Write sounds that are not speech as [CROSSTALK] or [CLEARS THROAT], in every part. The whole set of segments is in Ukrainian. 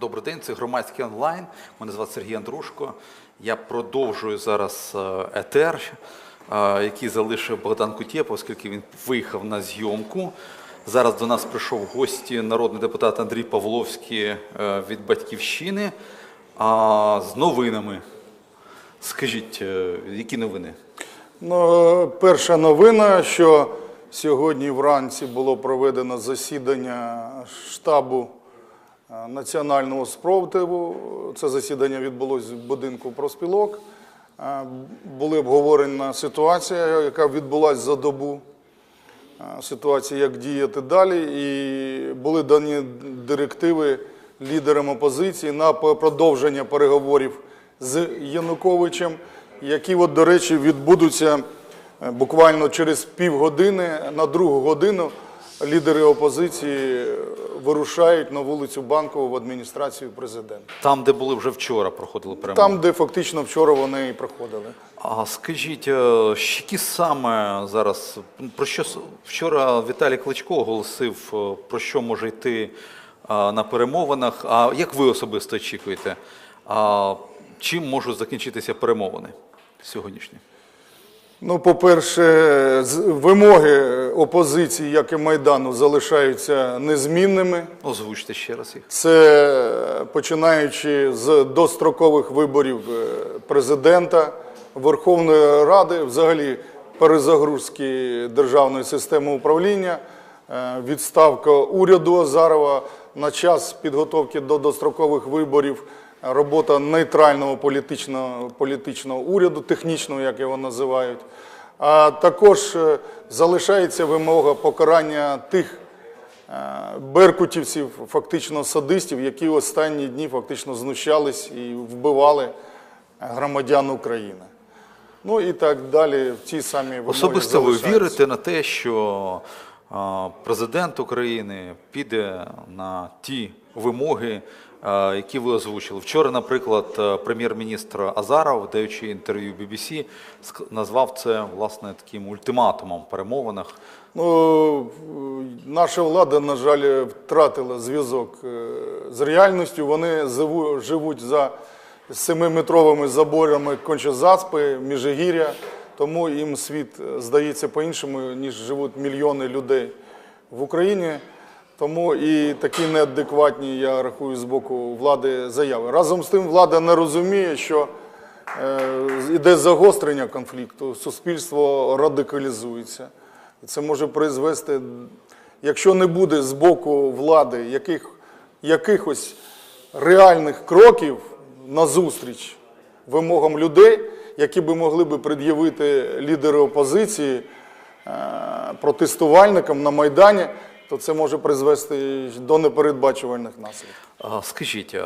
Добрий день, це громадський онлайн. Мене звати Сергій Андрушко. Я продовжую зараз е, етер, е, який залишив Богдан Кутєпов, оскільки він виїхав на зйомку. Зараз до нас прийшов в гості народний депутат Андрій Павловський е, від Батьківщини з новинами. Скажіть, які новини? Ну, перша новина, що сьогодні вранці було проведено засідання штабу національного спротиву. Це засідання відбулося в будинку профспілок. Е, Була обговорена ситуація, яка відбулася за добу. Е, Ситуація, як діяти далі, і були дані директиви лідерам опозиції на продовження переговорів з Януковичем, які, от, до речі, відбудуться е, буквально через півгодини. На другу годину лідери опозиції вирушають на вулицю Банкову в адміністрацію президента. Там, де були вже вчора, проходили перемоги. Там, де фактично вчора вони і проходили. А скажіть, е, які саме зараз про що вчора Віталій Кличко оголосив, е, про що може йти е, на перемовинах? А як ви особисто очікуєте? А чим можуть закінчитися перемовини сьогоднішні? Ну, по-перше, вимоги опозиції, як і Майдану, залишаються незмінними. Озвучте ще раз їх. Це починаючи з дострокових виборів е, президента, Верховної Ради, взагалі перезагрузки державної системи управління, е, відставка уряду Азарова на час підготовки до дострокових виборів, робота нейтрального політичного, політичного уряду, технічного, як його називають. А також е, залишається вимога покарання тих е, беркутівців, фактично садистів, які останні дні фактично знущались і вбивали громадян України. Ну і так далі. В ці самі вимоги Особисто ви вірите на те, що президент України піде на ті вимоги, які ви озвучили. Вчора, наприклад, е, прем'єр-міністр Азаров, даючи інтерв'ю BBC, назвав це власне таким ультиматумом в перемовинах. Ну, наша влада, на жаль, втратила зв'язок е, з реальністю. Вони живуть за семиметровими заборами Кончезаспи, Міжигір'я, тому їм світ е, здається по-іншому, ніж живуть мільйони людей в Україні. Тому і такі неадекватні, я рахую, з боку влади заяви. Разом з тим, влада не розуміє, що е, іде загострення конфлікту, суспільство радикалізується. Це може призвести, якщо не буде з боку влади яких, якихось реальних кроків назустріч вимогам людей, які би могли би пред'явити лідери опозиції е, протестувальникам на Майдані, то це може призвести до непередбачувальних наслідків. Скажіть,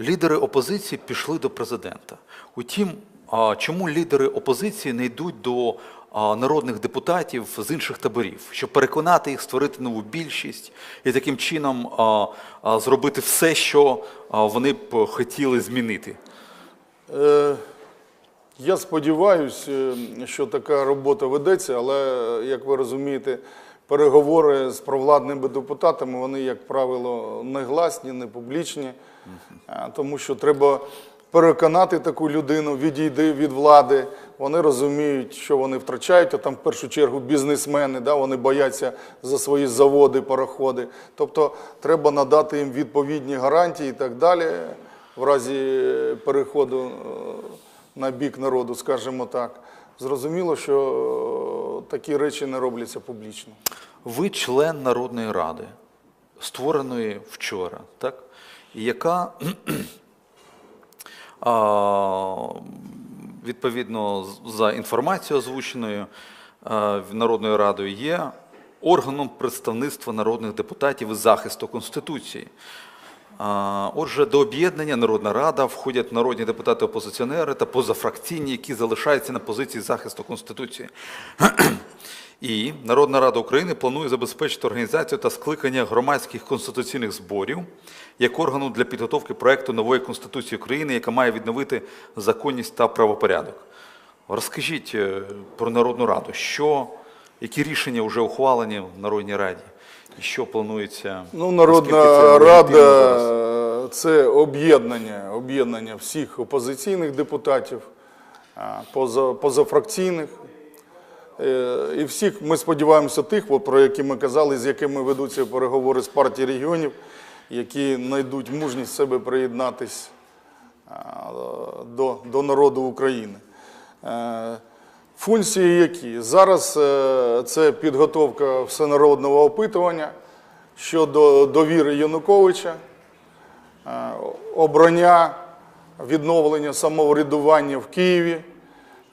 лідери опозиції пішли до президента. Утім, чому лідери опозиції не йдуть до народних депутатів з інших таборів, щоб переконати їх створити нову більшість і таким чином зробити все, що вони б хотіли змінити? Е, Я сподіваюся, що така робота ведеться, але, е, як ви розумієте, переговори з провладними депутатами, вони, як правило, не гласні, не публічні, тому що треба переконати таку людину, відійди від влади. Вони розуміють, що вони втрачають, а там в першу чергу бізнесмени, да, вони бояться за свої заводи, пароходи. Тобто треба надати їм відповідні гарантії і так далі в разі переходу е, на бік народу, скажімо так. Зрозуміло, що такі речі не робляться публічно. Ви член Народної Ради, створеної вчора, так? Яка [CLEARS THROAT] відповідно за інформацією озвученою Народною Радою є органом представництва народних депутатів із захисту Конституції. Отже, до об'єднання Народна Рада входять народні депутати-опозиціонери та позафракційні, які залишаються на позиції захисту Конституції. [CLEARS THROAT] І Народна Рада України планує забезпечити організацію та скликання громадських конституційних зборів як органу для підготовки проекту нової Конституції України, яка має відновити законність та правопорядок. Розкажіть е, про Народну Раду, що, які рішення вже ухвалені в Народній Раді, що планується? Ну, Народна Рада це об'єднання, об'єднання всіх опозиційних депутатів, е, поза, позафракційних. Е, І всіх, ми сподіваємося, тих, про які ми казали, з якими ведуться переговори з партії регіонів, які знайдуть мужність себе приєднатись е, до, до народу України. Функції які? Зараз е, це підготовка всенародного опитування щодо довіри Януковича, е, обрання відновлення самоврядування в Києві,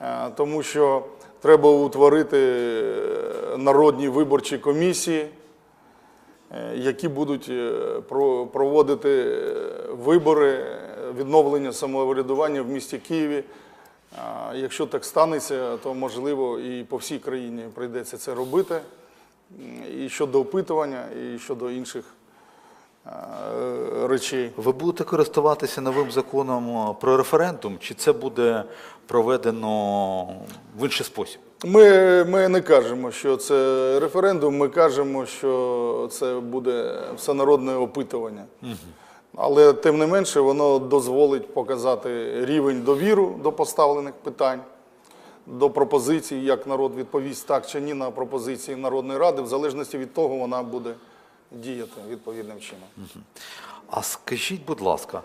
е, тому що треба утворити народні виборчі комісії, які будуть проводити вибори відновлення самоврядування в місті Києві. Якщо так станеться, то можливо і по всій країні прийдеться це робити. І щодо опитування, і щодо інших речей. Ви будете користуватися новим законом про референдум, чи це буде проведено в інший спосіб? Ми, ми не кажемо, що це референдум, ми кажемо, що це буде всенародне опитування. Але тим не менше воно дозволить показати рівень довіру до поставлених питань, до пропозицій, як народ відповість так чи ні на пропозиції Народної Ради, в залежності від того, вона буде діяти відповідним чином. А скажіть, будь ласка,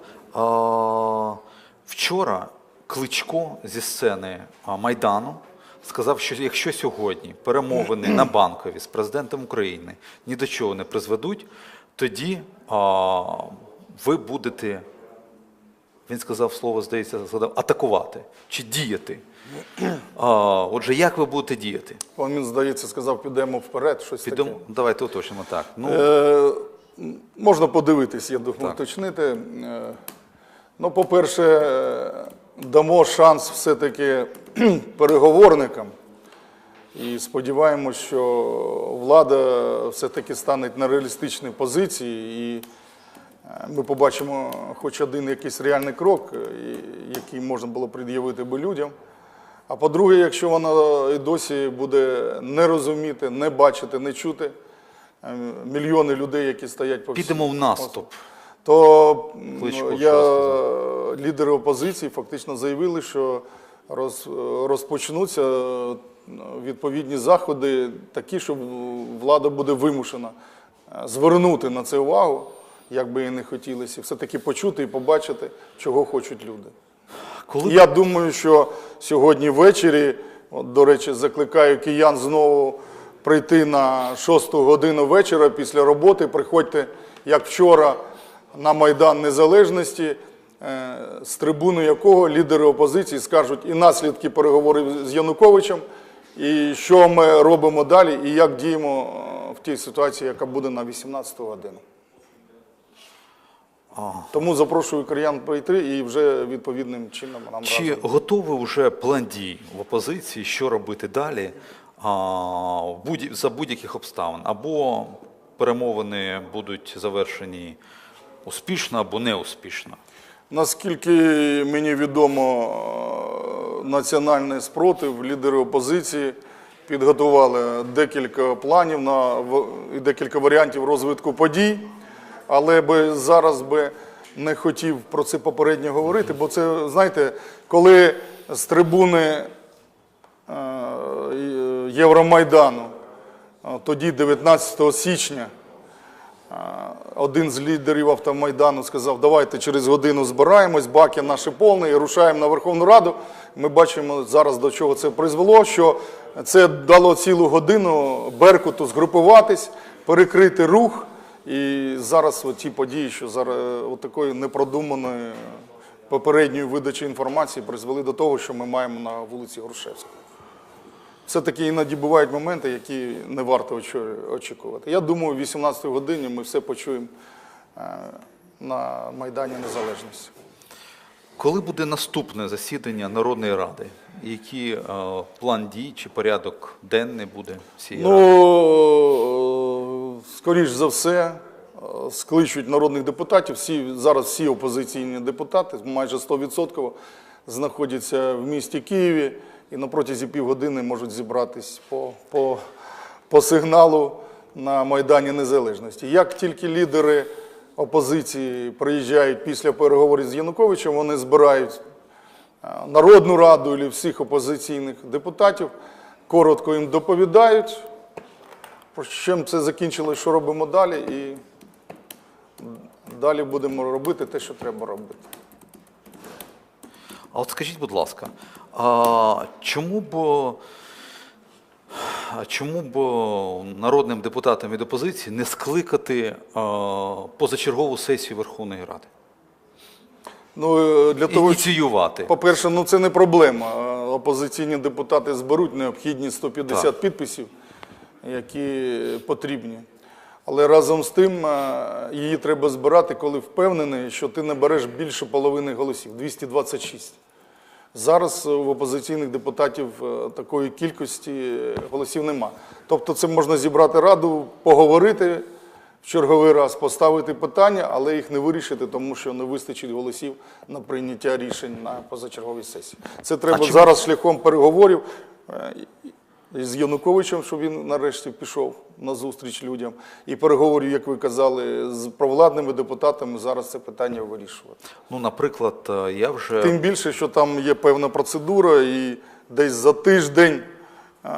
вчора Кличко зі сцени Майдану сказав, що якщо сьогодні перемовини на банкові з президентом України ні до чого не призведуть, тоді ви будете, він сказав слово, здається, згадав, атакувати чи діяти. А, отже, як ви будете діяти? Він, здається, сказав, підемо вперед, щось Підемо, таке. давайте уточнимо так. Ну, Е, можна подивитись, я думаю, Так. уточнити. Е, Ну, по-перше, е, дамо шанс все-таки [CLEARS THROAT] переговорникам. І сподіваємось, що влада все-таки стане на реалістичні позиції, і ми побачимо хоч один якийсь реальний крок, е, який можна було пред'явити би людям. А по-друге, якщо вона і досі буде не розуміти, не бачити, не чути е, мільйони людей, які стоять по всій- підемо в наступ. то Кличко я, лідери опозиції фактично заявили, що роз, розпочнуться е, відповідні заходи такі, що влада буде вимушена звернути на це увагу, як би і не хотілося, все-таки почути і побачити, чого хочуть люди. Коли Я думаю, що сьогодні ввечері, от, до речі, закликаю киян знову прийти на 6 годину вечора після роботи. Приходьте, як вчора, на Майдан Незалежності, е, з трибуни якого лідери опозиції скажуть і наслідки переговорів з Януковичем, і що ми робимо далі, і як діємо е, в тій ситуації, яка буде на 18 годину. Тому запрошую киян прийти і вже відповідним чином нам Чи разом. готовий вже план дій в опозиції, що робити далі а, будь- за будь-яких обставин? Або перемовини будуть завершені успішно або неуспішно? Наскільки мені відомо, національний спротив, лідери опозиції підготували декілька планів на і декілька варіантів розвитку подій, але би зараз би не хотів про це попередньо говорити, бо це, знаєте, коли з трибуни е, Євромайдану, е, тоді 19 січня, один з лідерів автомайдану сказав, давайте через годину збираємось, баки наші повні і рушаємо на Верховну Раду. Ми бачимо зараз до чого це призвело, що це дало цілу годину Беркуту згрупуватись, перекрити рух. І зараз ті події, що зараз от такої непродуманої попередньої видачі інформації призвели до того, що ми маємо на вулиці Грушевського. Все-таки іноді бувають моменти, які не варто очікувати. Я думаю, в 18-й годині ми все почуємо е, на Майдані Незалежності. Коли буде наступне засідання Народної Ради? Який е, план дій чи порядок денний буде цієї ради? Ну, е, скоріш за все, е, скличуть народних депутатів. Всі, зараз всі опозиційні депутати, майже 100% знаходяться в місті Києві і на протязі півгодини можуть зібратись по, по, по сигналу на Майдані Незалежності. Як тільки лідери опозиції приїжджають після переговорів з Януковичем, вони збирають е, Народну Раду і всіх опозиційних депутатів, коротко їм доповідають, про чим це закінчилось, що робимо далі, і далі будемо робити те, що треба робити. А от скажіть, будь ласка, а чому б, чому б народним депутатам від опозиції не скликати позачергову сесію Верховної Ради? Ну, е, для того, Ініціювати. По-перше, ну це не проблема. Опозиційні депутати зберуть необхідні 150 Так. підписів, які потрібні. Але разом з тим е, її треба збирати, коли впевнений, що ти набереш більше половини голосів 226. Зараз в опозиційних депутатів е, такої кількості е, голосів нема. Тобто це можна зібрати раду, поговорити в черговий раз, поставити питання, але їх не вирішити, тому що не вистачить голосів на прийняття рішень на позачерговій сесії. Це треба зараз шляхом переговорів з Януковичем, щоб він нарешті пішов на зустріч людям, і переговорів, як ви казали, з провладними депутатами зараз це питання вирішувати. Ну, наприклад, е, я вже Тим більше, що там є певна процедура, і десь за тиждень е,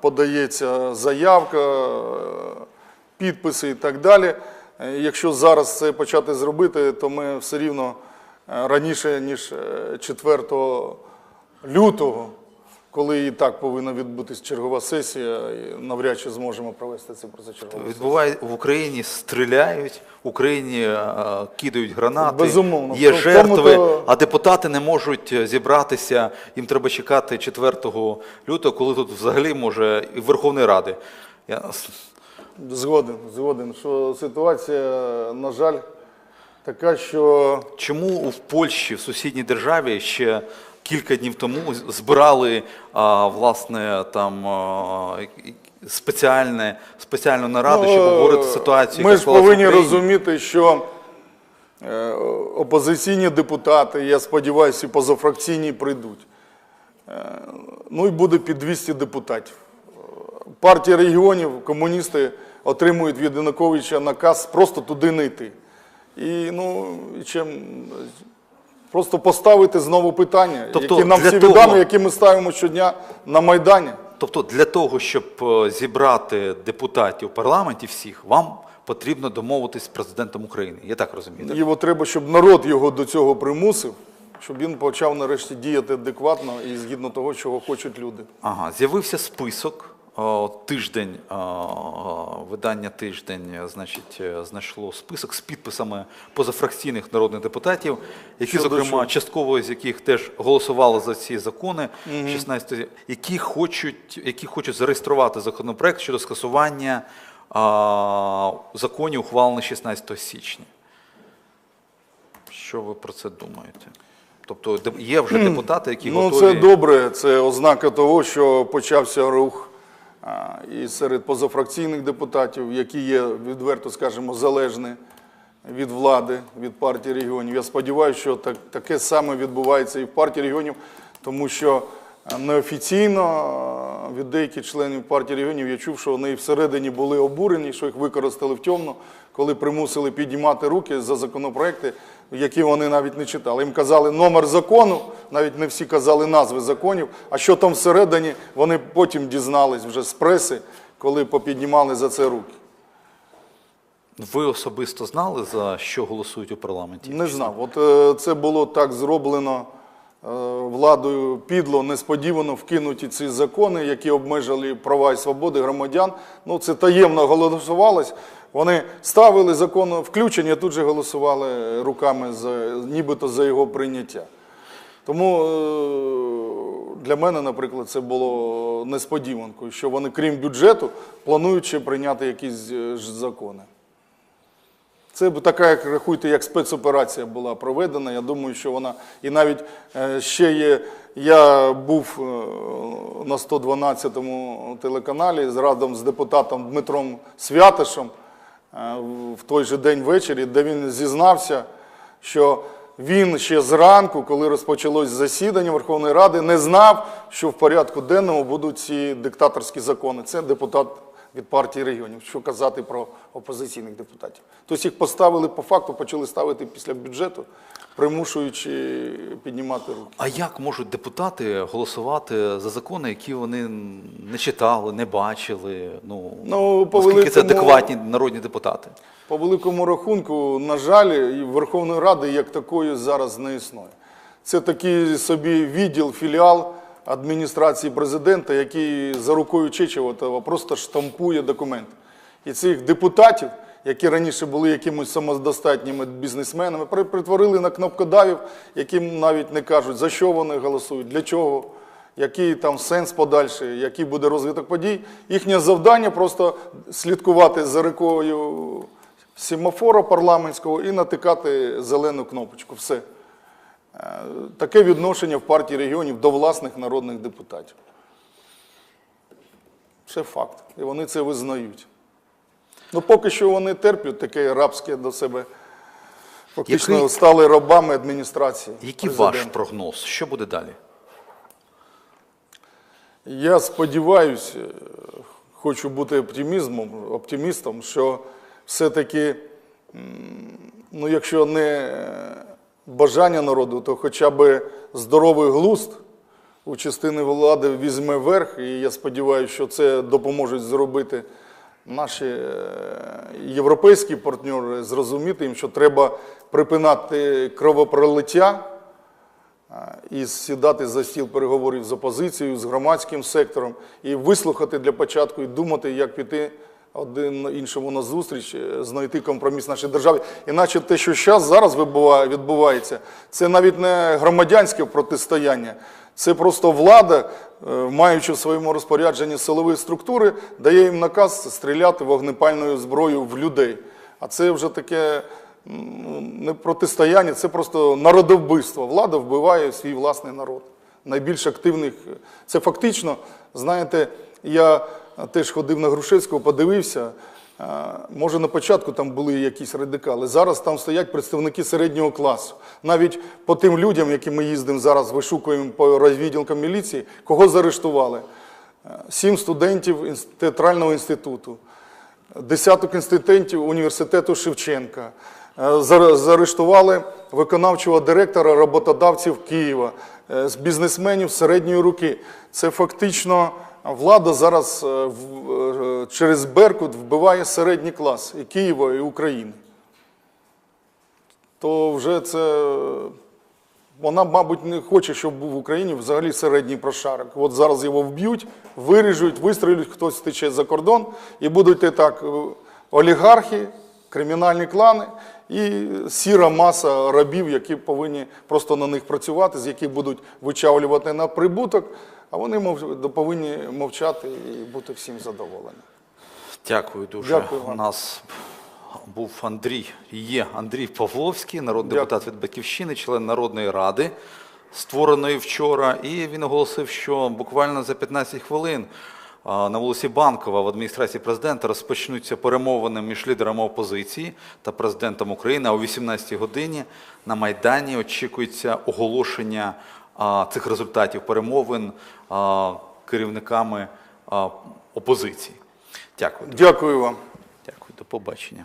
подається заявка, е, підписи і так далі. Якщо зараз це почати зробити, то ми все рівно раніше, ніж е, 4 лютого, і так повинна відбутись чергова сесія, і навряд чи зможемо провести це позачергову сесію. відбуває в Україні стріляють, в Україні е, кидають гранати, Безумовно. є тому жертви, то- а депутати не можуть е, зібратися. Їм треба чекати 4 лютого, коли тут взагалі може і Верховної Ради. Я... Згоден, згоден, що ситуація, на жаль, така, що Чому в Польщі, в сусідній державі, ще кілька днів тому збирали власне там спеціальне, спеціальну нараду, щоб Ну, обговорити ситуацію? Ми ж повинні розуміти, що е, опозиційні депутати, я сподіваюся, і позафракційні прийдуть. Е, Ну і буде під 200 депутатів. Партія регіонів, комуністи отримують від Януковича наказ просто туди не йти. І ну, чим просто поставити знову питання, Тобто які нам всі того- відомі, які ми ставимо щодня на Майдані. Тобто для того, щоб е, зібрати депутатів в парламенті всіх, вам потрібно домовитись з президентом України. Я так розумію. так? Його треба, щоб народ його до цього примусив, щоб він почав нарешті діяти адекватно і згідно того, чого хочуть люди. Ага, з'явився список. Тиждень, видання тиждень, е, значить, е, знайшло список з підписами позафракційних народних депутатів, які, Щодо зокрема, частково з яких теж голосували за ці закони, 16, які хочуть, які хочуть зареєструвати законопроект щодо скасування а, законів, ухвалених 16 січня. Що ви про це думаєте? Тобто є вже депутати, які Ну, готові. це добре, це ознака того, що почався рух і серед позафракційних депутатів, які є відверто, скажімо, залежні від влади, від партії регіонів. Я сподіваюся, що так, таке саме відбувається і в партії регіонів, тому що неофіційно від деяких членів партії регіонів я чув, що вони всередині були обурені, що їх використали в тьому, коли примусили піднімати руки за законопроекти, які вони навіть не читали. Їм казали номер закону, навіть не всі казали назви законів. А що там всередині, вони потім дізнались вже з преси, коли попіднімали за це руки. Ви особисто знали, за що голосують у парламенті? Не знав. От е, це було так зроблено е, владою підло, несподівано вкинуті ці закони, які обмежили права і свободи громадян. Ну це таємно голосувалось. Вони ставили закон включення, тут же голосували руками за нібито за його прийняття. Тому е, для мене, наприклад, це було несподіванкою, що вони, крім бюджету, планують ще прийняти якісь е, закони. Це така, як рахуйте, як спецоперація була проведена. Я думаю, що вона і навіть е, ще є. Я був на 112-му телеканалі з разом з депутатом Дмитром Святишем в той же день ввечері, де він зізнався, що він ще зранку, коли розпочалось засідання Верховної Ради, не знав, що в порядку денному будуть ці диктаторські закони. Це депутат від партії регіонів. Що казати про опозиційних депутатів? Тобто їх поставили по факту, почали ставити після бюджету, примушуючи піднімати руки. А як можуть депутати голосувати за закони, які вони не читали, не бачили? Ну, Ну, по наскільки це адекватні народні депутати? По великому рахунку, на жаль, Верховної Ради як такої зараз не існує. Це такий собі відділ, філіал адміністрації президента, який за рукою Чечевотова просто штампує документи. І цих депутатів, які раніше були якимось самодостатніми бізнесменами, при- притворили на кнопкодавів, яким навіть не кажуть, за що вони голосують, для чого, який там сенс подальший, який буде розвиток подій. Їхнє завдання просто слідкувати за рекою семафора парламентського і натикати зелену кнопочку. Все. Е, Таке відношення в партії регіонів до власних народних депутатів. Це факт. І вони це визнають. Ну, поки що вони терплять таке рабське до себе. Фактично Який- стали рабами адміністрації. Який президента. ваш прогноз? Що буде далі? Я сподіваюся, хочу бути оптимізмом, оптимістом, що все-таки, ну, якщо не е, бажання народу, то хоча б здоровий глузд у частини влади візьме верх, і я сподіваюся, що це допоможуть зробити наші е, європейські партнери, зрозуміти їм, що треба припинати кровопролиття і сідати за стіл переговорів з опозицією, з громадським сектором, і вислухати для початку, і думати, як піти один іншому на зустріч, е, знайти компроміс в нашій державі. Іначе те, що зараз, зараз відбувається, це навіть не громадянське протистояння, це просто влада, е, маючи в своєму розпорядженні силові структури, дає їм наказ стріляти вогнепальною зброєю в людей. А це вже таке ну, не протистояння, це просто народовбивство. Влада вбиває свій власний народ. Найбільш активних. Це фактично, знаєте, я теж ходив на Грушевського, подивився. е, Може, на початку там були якісь радикали. Зараз там стоять представники середнього класу. Навіть по тим людям, які ми їздимо зараз, вишукуємо по розвідділкам міліції, кого заарештували? Е, Сім студентів театрального інституту десяток інститутів університету Шевченка. Е, Заарештували виконавчого директора роботодавців Києва, е, з бізнесменів середньої руки. Це фактично влада зараз е, через Беркут вбиває середній клас і Києва, і України. То вже це вона, мабуть, не хоче, щоб був в Україні взагалі середній прошарок. От зараз його вб'ють, виріжуть, вистрілять, хтось втече за кордон, і будуть і так олігархи, кримінальні клани і сіра маса рабів, які повинні просто на них працювати, з яких будуть вичавлювати на прибуток, а вони мов- повинні мовчати і бути всім задоволені. Дякую дуже. Дякую У нас був Андрій, є Андрій Павловський, народний Дякую. депутат від Батьківщини, член Народної ради, створеної вчора. І він оголосив, що буквально за 15 хвилин на вулиці Банкова в адміністрації президента розпочнуться перемовини між лідерами опозиції та президентом України. А о 18-й годині на Майдані очікується оголошення цих результатів перемовин керівниками опозиції. Дякую. Дякую вам. Дякую, до побачення.